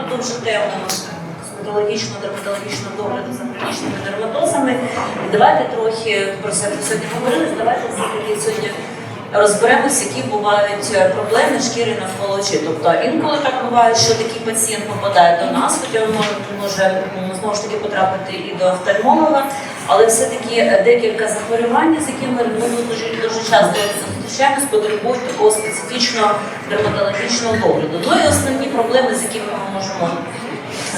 методу вже темного косметологічного, дерматологічного догляду за хронічними дерматозами. І давайте трохи про це сьогодні говорили. Давайте сьогодні розберемося, які бувають проблеми шкіри навколо очей. Тобто інколи так буває, що такий пацієнт попадає до нас, хоча він може, може знову ж таки потрапити і до офтальмолога, але все-таки е, декілька захворювань, з якими ми дуже, дуже часто зустрічаємось, потребують такого специфічного дерматологічного догляду. Ну і основні проблеми, з якими ми можемо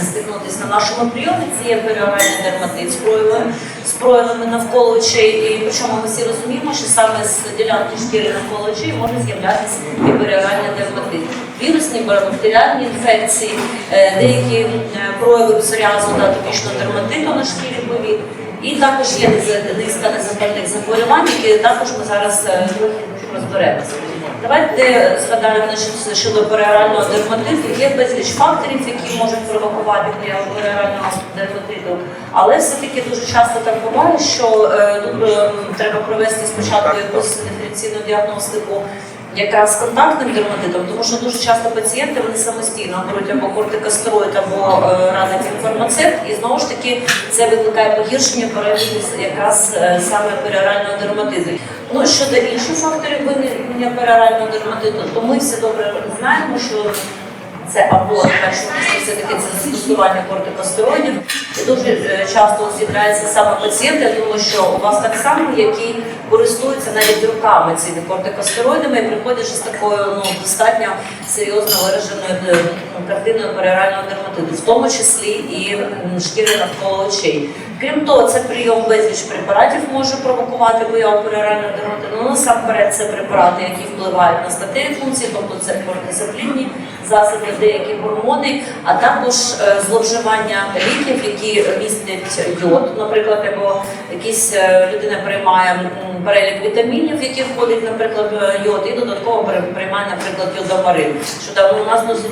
стикнутися на нашому прийомі, це є періоральний дерматит з проявами, з проявами навколо очей. І причому ми всі розуміємо, що саме з ділянки шкіри навколо очей може з'являтися і періоральний дерматит. Вірусні бактеріальні інфекції, е, деякі е, прояви псоріазу та атопічного дерматиту на шкірі повік. І також є низка незапальних захворювань, які також ми зараз е, трохи розберемося. Давайте згадаємо щодо періорального дерматиту. Є безліч факторів, які можуть провокувати появу періорального дерматиту, але все-таки дуже часто так буває, що е, е, треба провести спочатку якусь диференційну діагностику. Якраз з контактним дерматитом, тому що дуже часто пацієнти вони самостійно беруть або кортикостероїд, або е, радить їм фармацевт, і знову ж таки це викликає погіршення перегляду якраз е, саме періорального дерматиту. Ну щодо інших факторів виникнення періорального дерматиту, то ми всі добре знаємо, що це або на першому місці все-таки це застосування кортикостероїдів. Дуже е, часто з'являються саме пацієнти, думаю, що у вас так само, які користуються навіть руками цими кортикостероїдами і приходять з такою ну, достатньо серйозно вираженою е, ну, картиною періорального дерматиту, в тому числі і шкіри навколо очей. Крім того, це прийом безліч препаратів може провокувати появу періорального дерматиту. Ну, насамперед, це препарати, які впливають на статеві функції, тобто це кортизоплінні засоби, деякі гормони, а також е, зловживання ліків, які містять йод, наприклад, або якісь е, людина приймає перелік вітамінів, які входить, наприклад, е, йод, і додатково приймає, наприклад, йодомарин. Що там у нас дуже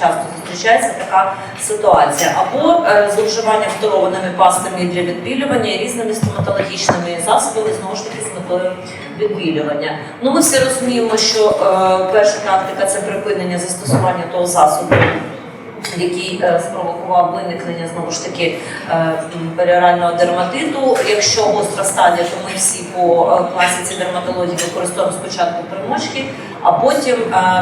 часто, зустрічається така ситуація. Або зловживання фторованими пастами для відбілювання різними стоматологічними засобами, знову ж таки, з метою відбілювання. Ну, ми всі розуміємо, що е, перша тактика це припинення застосування того засобу. Який е, спровокував виникнення знову ж таки е, періорального дерматиту. Якщо гостра стадія, то ми всі по е, класиці дерматології використовуємо спочатку примочки, а потім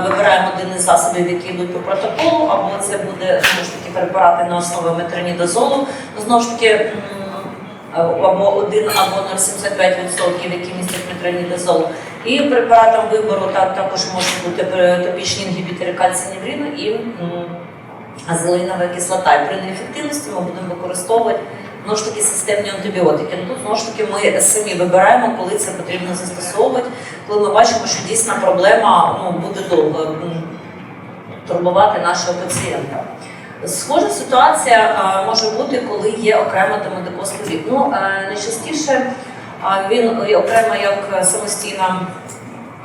вибираємо один із засобів, які йдуть по протоколу, або це буде знову ж таки препарати на основі метронідозолу. Знову ж таки. Або 1 або 0,75%, які містять метронідозол. І препаратом вибору так, також можуть бути топічні інгібітори кальциніврину і азелинова кислота. І при неефективності ми будемо використовувати знову ж таки системні антибіотики. Ну, тут знову ж таки ми самі вибираємо, коли це потрібно застосовувати, коли ми бачимо, що дійсна проблема ну, буде довго турбувати нашого пацієнта. Схожа ситуація може бути, коли є окремо демодикозний. Ну, е, найчастіше він окремо як самостійна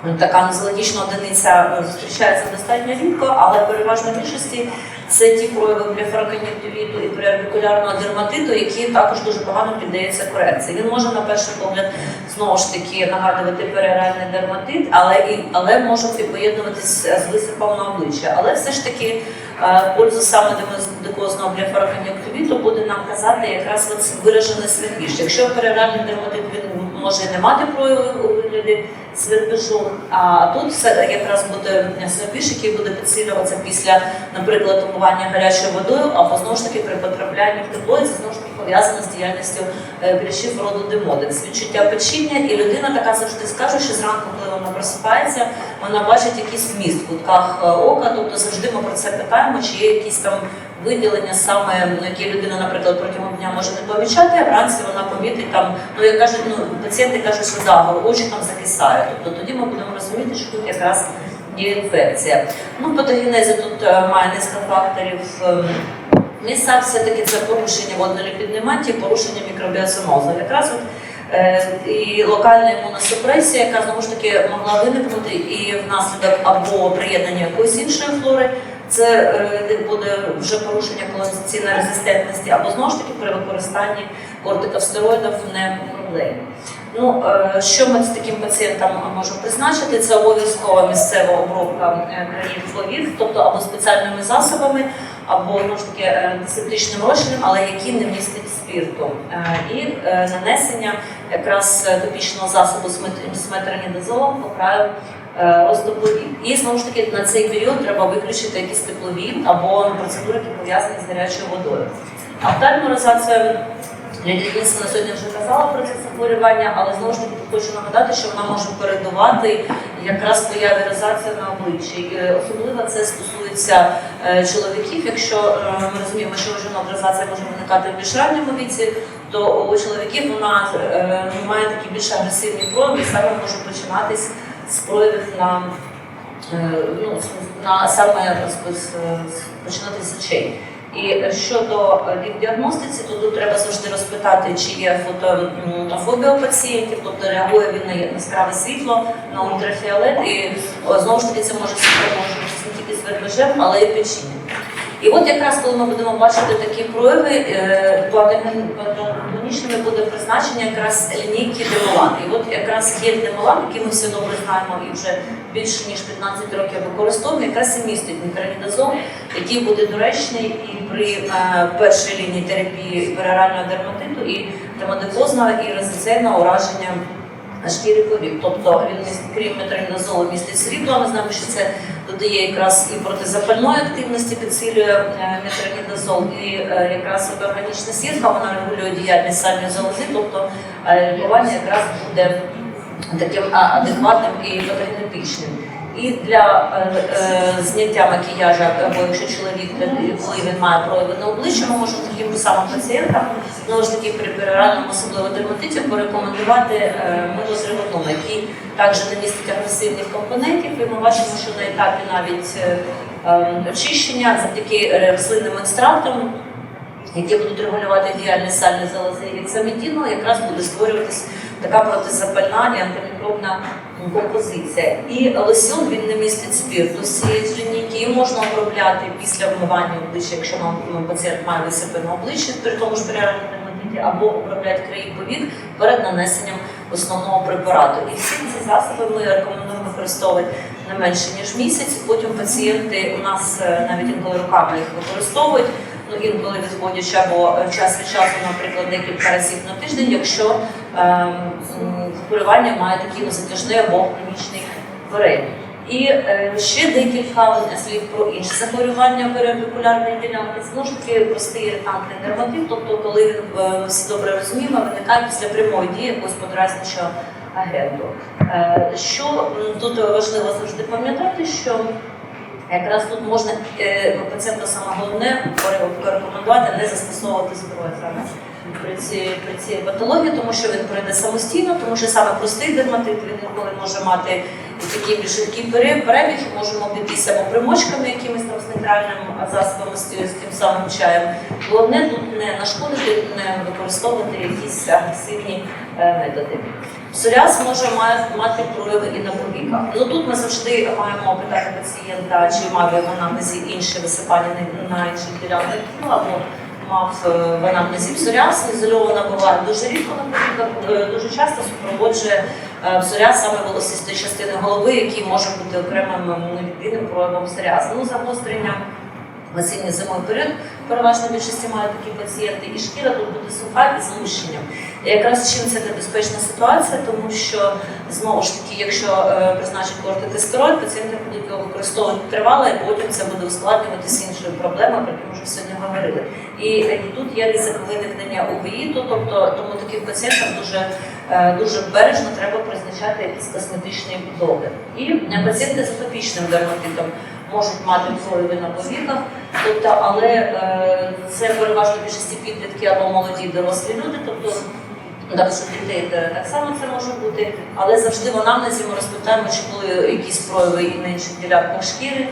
м, така нозологічна одиниця е, зустрічається достатньо рідко, але переважно більшості це ті прояви блефарокон'юктивіту і переорбікулярного дерматиту, які також дуже погано піддаються корекції. Він може на перший погляд знову ж таки нагадувати періоральний дерматит, але і але може і поєднуватися з висипом на обличчя. Але все ж таки е, пользу саме демодикозного блефарокон'юктивіту буде нам казати якраз виражений свербіж. Якщо періоральний дерматит він може не мати прояви у вигляді свербіжу, а тут якраз буде свербіж, який буде підсилюватися після, наприклад, умивання гарячою водою, або знову ж таки при потраплянні в тепло, і пов'язано з діяльністю е, роду демодекс. Відчуття печіння, і людина така завжди скаже, що зранку, коли вона просипається, вона бачить якийсь вміст в кутках е, ока, тобто завжди ми про це питаємо, чи є якісь там виділення саме, які людина, наприклад, протягом дня може не помічати, а вранці вона помітить там, ну як кажуть, ну пацієнти кажуть, що загор, очі там закисають. Тобто тоді ми будемо розуміти, що тут якраз є інфекція. Ну, патогенези тут е, має низка факторів. Ем, Місця все-таки це порушення водноліпідної мантії, порушення мікробіосинозу. Якраз от, е, і локальна імуносупресія, яка знову ж таки могла виникнути і внаслідок або приєднання якоїсь іншої флори, це е, буде вже порушення колонізаційної резистентності, або знову ж таки при використанні кортикостероїдів не проблема. Ну, е, що ми з таким пацієнтам можемо призначити? Це обов'язкова місцева обробка е, країн флорів, тобто або спеціальними засобами, або ну, ж таки е, антисептичним розчином, але які не містять спірту. Е, І е, нанесення якраз е, топічного засобу мет- по краю е. І знову ж таки на цей період треба виключити якісь теплові або процедури, які пов'язані з гарячою водою. Офтальморизація Лідія Єнсена сьогодні вже казала про це захворювання, але знову ж таки хочу нагадати, що вона може передувати якраз появі розації на обличчі. Е, Особливо це стосується е, чоловіків. Якщо е, ми розуміємо, що у жінок розація може виникати в більш ранньому віці, то у чоловіків вона має такі більш агресивні прояви і саме може починатись з проявів на ну, на саме починати з очей. І щодо е, діагностиці, то тут треба завжди розпитати, чи є фотофобія у пацієнтів, тобто реагує він на яскраве світло, на ультрафіолет, і знову ж таки це може супроводжуватися не тільки свербежем, але й печінням. І от якраз коли ми будемо бачити такі прояви, е, патологічними буде призначення якраз лінійки демолан. І от якраз є демолан, який ми все добре знаємо і вже більше ніж 15 років використовуємо, якраз і містить мікронідазол, який буде доречний і при е, першій лінії терапії перорального дерматиту, і дерматикозного, і резиційного ураження шкіри повік. Тобто він крім метронідазолу містить срібло. Ми знаємо, що це додає якраз і протизапальної активності, підсилює е, метронідазол, і е, якраз органічна сітка, вона регулює діяльність самі залози, тобто е, лікування якраз буде таким адекватним і патогенетичним. І для е, е, зняття макіяжу, або якщо чоловік, коли він має прояви на обличчі, ми можемо таким самим пацієнтам, знову ж таки при пероральному особливо дерматиті, порекомендувати е, мило з реготону, який також не містить агресивних компонентів. І ми бачимо, що на етапі навіть е, е, очищення завдяки рослинним екстрактам які будуть регулювати діяльність сальної залози і гексамедіну, якраз буде створюватись така протизапальна антимікробна композиція. І лосьон він не містить спірту з цієї можна обробляти після вмивання обличчя, якщо нам ну, пацієнт має висипане обличчя при тому ж періодному або обробляти краї повік перед нанесенням основного препарату. І всі ці засоби ми рекомендуємо використовувати не менше ніж місяць. Потім пацієнти у нас е, навіть інколи руками їх використовують ну інколи відводячи або е, час від часу, наприклад, декілька разів на тиждень, якщо ем, м, захворювання має такий ну, затяжний або хронічний перебіг. І е, ще декілька слів про інші захворювання передикулярної ділянки. Знову ж таки простий іритантний дерматит, тобто коли він е, всі добре розуміємо, виникає після прямої дії якогось подразничого агенту. Е, що тут важливо завжди пам'ятати, що Якраз тут можна е, пацієнту саме головне порекомендувати не застосовувати зброю при цій, при цій патології, тому що він пройде самостійно, тому що саме простий дерматит він інколи може мати такий більш перебіг, можемо обійтися або примочками, якимись там з нейтральним засобом, з, тим самим чаєм. Головне тут не нашкодити, не використовувати якісь агресивні е, методи. Псоріаз може мати прояви і на повіках. Ну тут ми завжди маємо питати пацієнта, чи мав він в анамнезі інші висипання на інших ділянках тіла, або мав вона зі анамнезі псоріаз. Ізольована буває дуже рідко на повіках, е, дуже часто супроводжує е, псоріаз саме волосистої частини голови, який може бути окремим невідвідним проявом псоріазу. Ну, загострення в осінньо зимовий період переважно більшості мають такі пацієнти, і шкіра тут буде суха і з. Якраз чим це небезпечна ситуація, тому що знову ж таки, якщо е, призначить кортикостероїд, пацієнти будуть його використовувати тривало, і потім це буде ускладнюватися іншою проблемою, про яку ми вже сьогодні говорили. І, е, і тут є ризик виникнення увеїту, тобто тому таким пацієнтам дуже е, дуже бережно треба призначати якийсь косметичний догляд. І е, пацієнти з атопічним дерматитом можуть мати прояви на повіках, тобто, але е, це переважно більшості підлітки або молоді дорослі люди, тобто так що дітей е, так само це може бути, але завжди в анамнезі ми розпитаємо, чи були якісь прояви і на інших ділянках шкіри.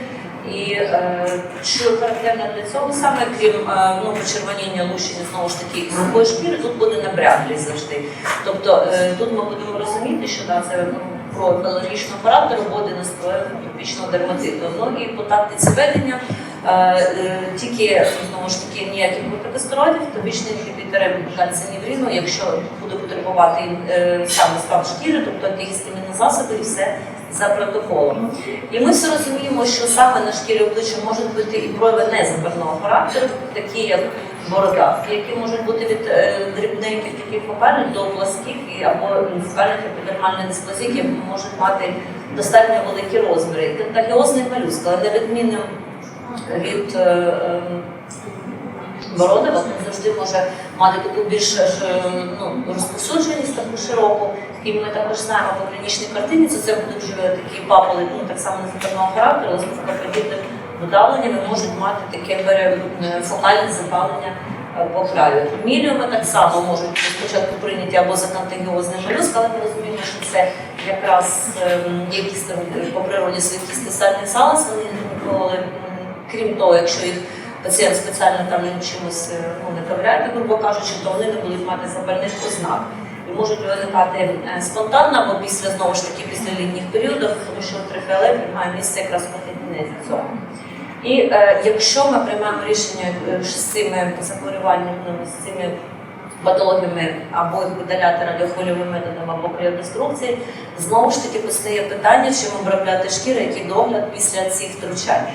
І е, що характерно для цього саме, крім е, ну, почервоніння лущення знову ж таки сухої шкіри, тут буде набрядлість завжди. Тобто е, тут ми будемо розуміти, що да, це ну, про алергічного характеру буде настрою топічного дерматиту. Ну і по тактиці ведення Е, е, Тільки знову ж таки ніяких кортикостероїдів, тобічні інгібітори кальцинівріну, якщо буде потребувати е, саме стан шкіри, тобто антигістамінні засоби і все за протоколом. І ми все розуміємо, що саме на шкірі обличчя можуть бути і прояви незапального характеру, такі як борода, які можуть бути від е, дрібненьких таких фокальних до пласких або фокальних епідермальних дисплазій, які можуть мати достатньо великі розміри. Тентагіозний малюск, але не відмінним від е, е, Бородова завжди може мати таку більш е, ну, розповсюдженість, таку широку. І ми також знаємо по клінічній картині, це, будуть вже такі папули, ну так само незапального характеру, але з подібним видавленнями можуть мати таке е, фокальне запалення е, по краю. Міліуми так само можуть спочатку прийняті або за контагіозним молюск, але ми розуміємо, що це якраз ем, якісь там по природі свої кістисальний салас, вони ніколи, крім того, якщо їх пацієнт спеціально там чимось е, ну, не ковряє, грубо кажучи, то вони не будуть мати запальних ознак. І можуть виникати е, спонтанно або після знову ж таки після літніх періодів, тому що ультрафіолет має місце якраз протидінець цього. І е, якщо ми приймаємо рішення е, з цими захворюваннями, ну, з цими патологіями або їх видаляти радіохвильовим методом або криодеструкції, знову ж таки постає питання, чим обробляти шкіру, який догляд після цих втручань.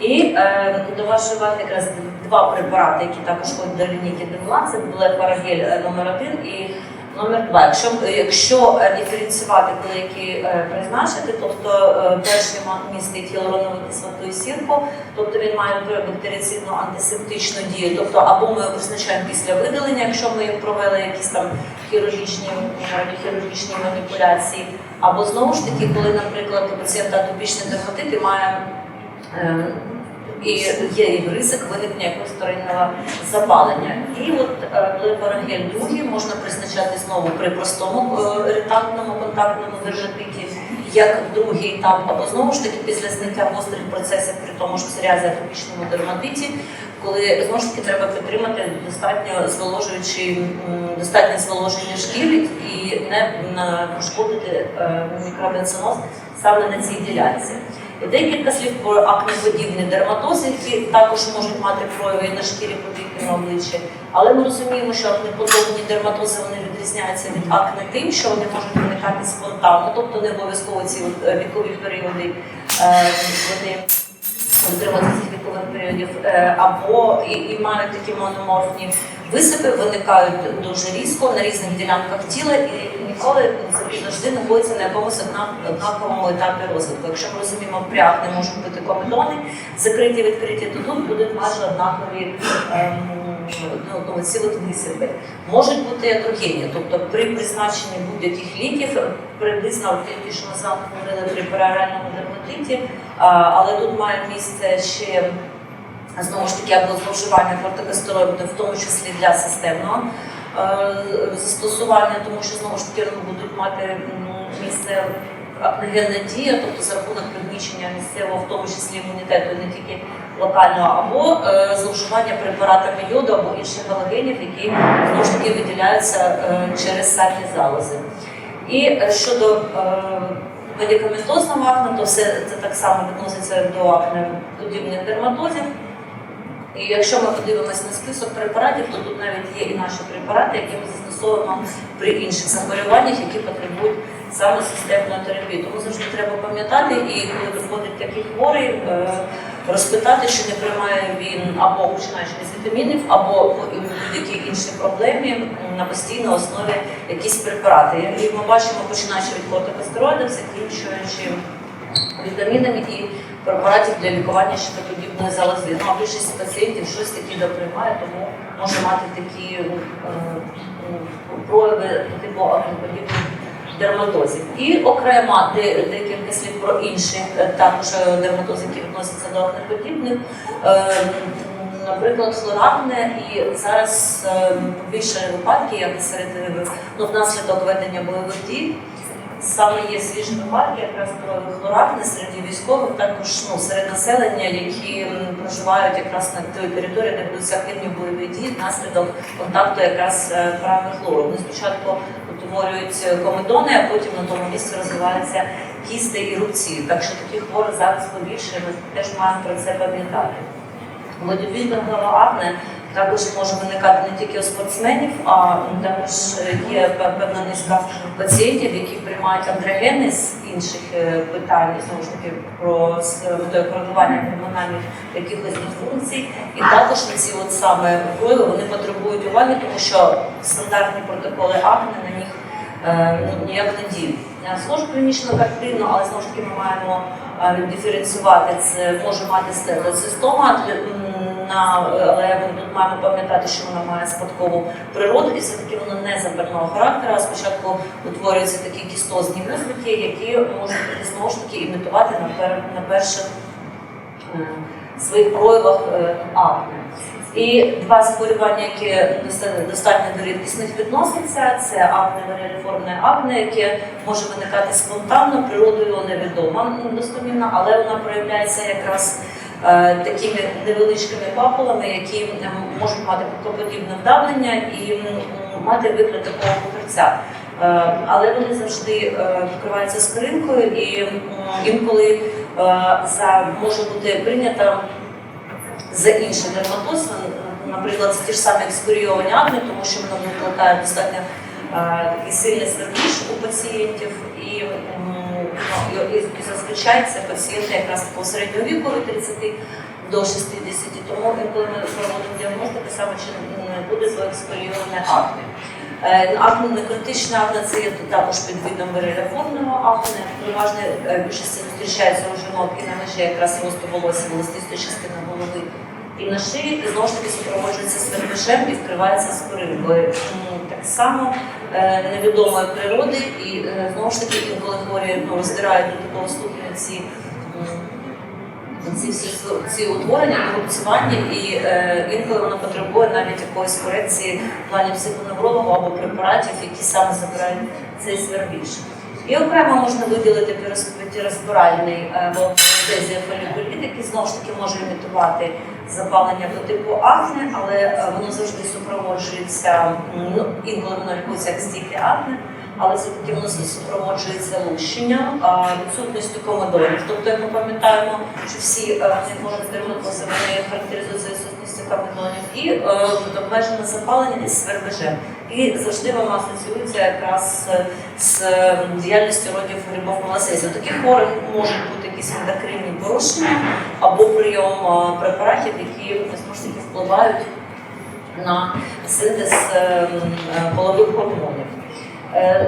І е, до вашої уваги якраз два препарати, які також входять до лінійки Демла, це Блепарагель номер 1 і номер 2. Якщо, якщо е, диференціювати, коли які е, призначити, тобто е, перший містить гіалуронову кислоту і сірку, тобто він має бактерицидну антисептичну дію, тобто або ми визначаємо після видалення, якщо ми провели якісь там хірургічні, хірургічні маніпуляції, або знову ж таки, коли, наприклад, у пацієнта атопічний дерматит і має Е, і є ризик виникнення якогось вторинного запалення. І от лепарагель другий можна призначати знову при простому е, ретактному контактному дерматиті, як другий етап, або знову ж таки після зняття гострих процесів при тому ж псоріазі атопічному дерматиті, коли знову ж таки треба підтримати достатньо зволожуючи достатнє зволоження шкіри і не м, пошкодити е, саме на цій ділянці. Декілька слів про акнеподібні дерматози, які також можуть мати прояви і на шкірі повіки на обличчі. Але ми розуміємо, що акнеподобні дерматози вони відрізняються від акне тим, що вони можуть виникати спонтанно, тобто не обов'язково ці е, вікові періоди е, вони отримати цих вікових періодів, е, або і, і мають такі мономорфні висипи, виникають дуже різко на різних ділянках тіла і ніколи завжди знаходяться на якомусь однаковому етапі розвитку. Якщо ми розуміємо, при акне можуть бути комедони, закриті, відкриті, то тут будуть майже однакові ем, ну, ну, ці от висипи. Можуть бути атрогенні, тобто при призначенні будь-яких ліків, приблизно ті, що ми з вами говорили при пероральному дерматиті, але тут має місце ще знову ж таки або зловживання кортикостероїдів, в тому числі для системного е, застосування, тому що знову ж таки будуть мати місце апногенна дія, тобто за рахунок пригнічення місцевого, в тому числі імунітету, не тільки локального, або е, зловживання препаратами йоду або інших галогенів, які знову ж таки виділяються е, через самі залози. І е, щодо е, медикаментозного акне, то все це так само відноситься до акне подібних дерматозів. І якщо ми подивимося на список препаратів, то тут навіть є і наші препарати, які ми застосовуємо при інших захворюваннях, які потребують саме системної терапії. Тому завжди треба пам'ятати, і коли виходить такий хворий, е, розпитати, чи не приймає він або починаючи з вітамінів, або будь-якій іншій проблемі м, на постійній основі якісь препарати. І ми бачимо, починаючи від кортикостероїдів, закінчуючи вітамінами і препаратів для лікування щитоподібної залози. Ну, а більшість пацієнтів щось таке доприймає, тому може мати такі е, е, прояви типу акнеподібних дерматозів. І окремо де- декілька слів про інші е, також е, дерматози, які відносяться до акнеподібних. Е, Наприклад, флоракне, і зараз е, більше випадків, як серед ну, внаслідок ведення бойових дій, Саме є свіжі випадки, якраз про хлоракне серед військових, також ну, серед населення, які проживають якраз на тій території, де ведуться активні бойові дії внаслідок контакту якраз е, хлору. Вони спочатку утворюють комедони, а потім на тому місці розвиваються кісти і рубці. Так що таких хворих зараз побільше, ми теж маємо про це пам'ятати. Бодібілдингова акне також може виникати не тільки у спортсменів, а також є пе- певна низка пацієнтів, які приймають андрогени з інших е, питань, знову ж таки про метою коригування гормональних якихось дисфункцій. І також на ці от саме прояви вони потребують уваги, тому що стандартні протоколи акне на них е, ну, ніяк не діють. Схожу клінічну картину, але знову ж таки ми маємо е, диференціювати. Це може мати стелоцистома, для- м, на, але ми маємо пам'ятати, що вона має спадкову природу, і все-таки вона не запального характеру. Спочатку утворюються такі кістозні вузлики, які можуть знову ж таки імітувати на, пер, на перших е, своїх проявах е, акне. І два захворювання, які достатньо до рідкісних відносяться, це акне варіаліформне акне, яке може виникати спонтанно, природою невідома м, достомірно, але вона проявляється якраз е, такими невеличкими папулами, які можуть мати пукоподібне вдавлення і мати вигляд такого покривця. Е, Але вони завжди е, вкриваються скринкою і інколи е, за може бути прийнята за інший дерматоз, наприклад, це ті ж самі екскурійовані акне, тому що воно викликає достатньо е, такий сильний свербіж у пацієнтів, і, м, ну, і, і зазвичай це пацієнти якраз такого середнього віку від 30 до 60, тому інколи ми проводимо діагностику саме чи буде то екскурійоване акне. Е, Акне не критичне акне це є також підвидом варіаформного акне. Переважно е, більшості зустрічається у жінок і на межі якраз росту волосся, волостистої частини голови і на шиї, знову ж таки супроводжується свербежем і вкривається скоринкою. М, Так само е, невідомої природи, і е, знову ж таки інколи хворі ну, роздирають до такого ступеня ці. ці всі ці утворення, корупціювання, і е, інколи воно потребує навіть якоїсь корекції в плані психоневрологу або препаратів, які саме забирають цей свербіж. І окремо можна виділити піроспіральний е, волоконезія фолікуліт, який знову ж таки може імітувати запалення по типу акне, але е, воно завжди супроводжується, ну, інколи воно лікується як стійке акне, але все-таки воно супроводжується лущенням, відсутністю комедонів. Тобто, як ми пам'ятаємо, що всі не можуть вони характеризуються комедонів і е, обмежене запалення із свербежем. І завжди воно асоціюється якраз з е, діяльністю родів грибов малосезі. Таких хворих можуть бути якісь ендокринні порушення або прийом е, препаратів, які таки впливають на синтез е, м, е, полових гормонів.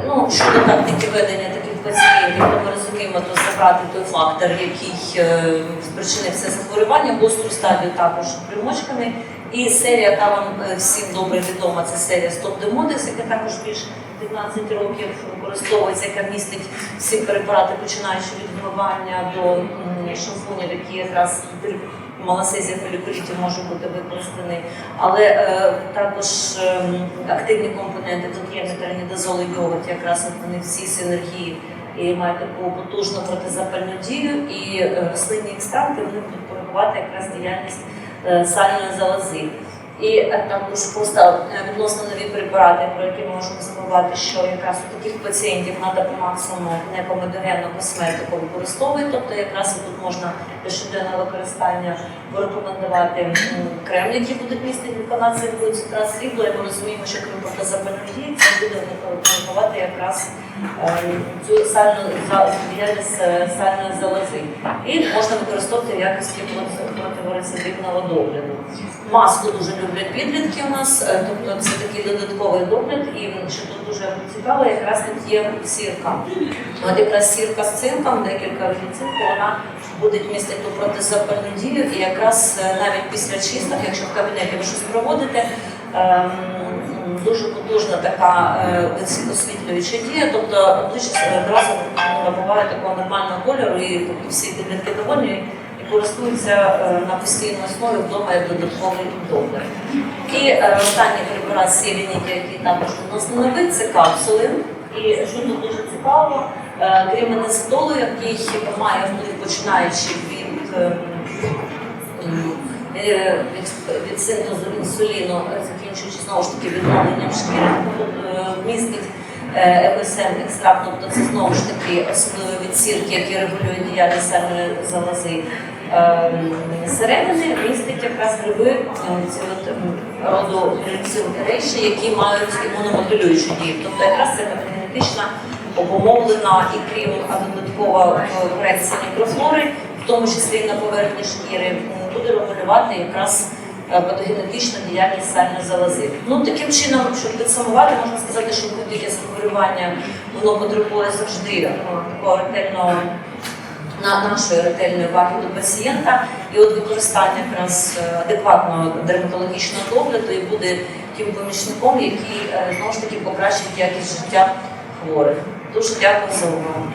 Ну, щодо тактики ведення пацієнтів, розуміємо, забрати той фактор, який е, спричинив це захворювання, гостру стадію також примочками. І серія, яка вам е, всім добре відома, це серія Стоп Демодекс, яка також більш 15 років використовується, яка містить всі препарати, починаючи від вмивання до шампунів, які якраз малосезія фолікулітів може бути використаний. Але е, також ем, активні компоненти, тут є метронідазол і йогурт, якраз вони всі синергії і мають таку потужну протизапальну дію, і е, рослинні екстракти вони будуть коригувати якраз діяльність е, сальної залози. І там також просто е, відносно нові препарати, про які ми можемо забувати, що якраз у таких пацієнтів треба по максимуму некомедогенну косметику використовувати, тобто якраз тут можна для щоденного використання порекомендувати м, крем, який буде містити глюконацію глюцитрат срібло, і ми розуміємо, що крім протизапальної дії, це буде коригувати якраз е, цю сальну діяльність е, сальної залози. І можна використовувати в якості противорецидивного догляду. Маску дуже люблять підлітки у нас, е, тобто це такий додатковий догляд, і що тут дуже цікаво, якраз тут є сірка. От якраз сірка з цинком, декілька цинку, вона буде містити протизапальну дію, і якраз е, навіть після чисток, якщо в кабінеті ви щось проводите, ем, дуже потужна така е, освітлююча дія, тобто обличчя одразу набуває такого нормального кольору, і тобто всі підлітки довольні і користуються е, на постійній основі вдома як додатковий догляд. І останній препарат з який також відносно новий, це капсули. І що дуже цікаво, крім анестолу, який має вплив починаючи від е, м, е, від, від синтезу інсуліну, е, закінчуючи знову ж таки відновленням шкіри, е, містить ЕКСМ екстракт, тобто це знову ж таки особливо від сірки, які регулюють діяльність сальної залози. ем, середини містить якраз гриби е, ці от ем, роду рейші, які мають імуномодулюючу дію. Тобто якраз це генетична обумовлена і крім додаткова е, корекція мікрофлори, в тому числі на поверхні шкіри, буде регулювати якраз е, патогенетичну діяльність сальної залози. Ну таким чином, щоб підсумувати, можна сказати, що будь-яке захворювання воно потребує завжди е, такого ретельного на нашої ретельної уваги до пацієнта, і от використання якраз е, адекватного дерматологічного догляду і буде тим помічником, який знову ж таки покращить якість життя хворих. Дуже дякую за увагу.